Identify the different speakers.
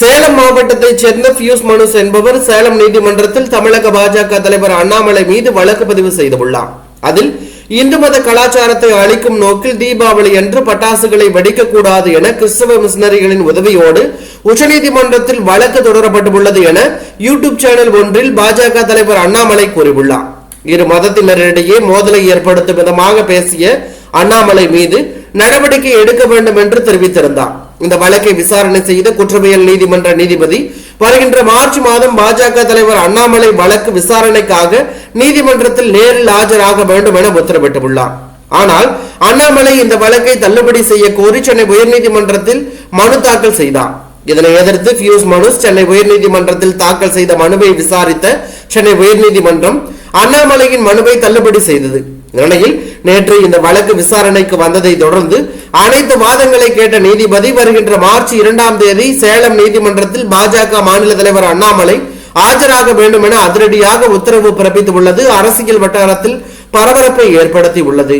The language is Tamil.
Speaker 1: சேலம் மாவட்டத்தைச் சேர்ந்த பியூஸ் மனுஸ் என்பவர் சேலம் நீதிமன்றத்தில் தமிழக பாஜக தலைவர் அண்ணாமலை மீது வழக்கு பதிவு செய்துள்ளார். அதில் இந்து மத கலாச்சாரத்தை அழிக்கும் நோக்கில் தீபாவளி அன்று பட்டாசுகளை வெடிக்கக்கூடாது என கிறிஸ்தவ மிஷினரிகளின் உதவியோடு உச்சநீதிமன்றத்தில் வழக்கு தொடரப்பட்டுள்ளது என யூடியூப் சேனல் ஒன்றில் பாஜக தலைவர் அண்ணாமலை கூறியுள்ளார். இரு மதத்தினரிடையே மோதலை ஏற்படுத்தும் விதமாக பேசிய அண்ணாமலை மீது நடவடிக்கை எடுக்க வேண்டும் என்று தெரிவித்திருந்தார். இந்த வழக்கை விசாரணை செய்த குற்றவியல் நீதிமன்ற நீதிபதி வருகின்ற மார்ச் மாதம் பாஜக தலைவர் அண்ணாமலை வழக்கு விசாரணைக்காக நீதிமன்றத்தில் நேரில் ஆஜராக வேண்டும் என உத்தரவிட்டுள்ளார். ஆனால் அண்ணாமலை இந்த வழக்கை தள்ளுபடி செய்ய கோரி சென்னை உயர்நீதிமன்றத்தில் மனு தாக்கல் செய்தார். இதனை எதிர்த்து பியூஸ் மனுஸ் சென்னை உயர்நீதிமன்றத்தில் தாக்கல் செய்த மனுவை விசாரித்த சென்னை உயர்நீதிமன்றம் அண்ணாமலையின் மனுவை தள்ளுபடி செய்தது. நிலையில் நேற்று இந்த வழக்கு விசாரணைக்கு வந்ததை தொடர்ந்து அனைத்து வாதங்களை கேட்ட நீதிபதி வருகின்ற மார்ச் இரண்டாம் தேதி சேலம் நீதிமன்றத்தில் பாஜக மாநில தலைவர் அண்ணாமலை ஆஜராக வேண்டும் என அதிரடியாக உத்தரவு பிறப்பித்துள்ளது. அரசியல் வட்டாரத்தில் பரபரப்பை ஏற்படுத்தி உள்ளது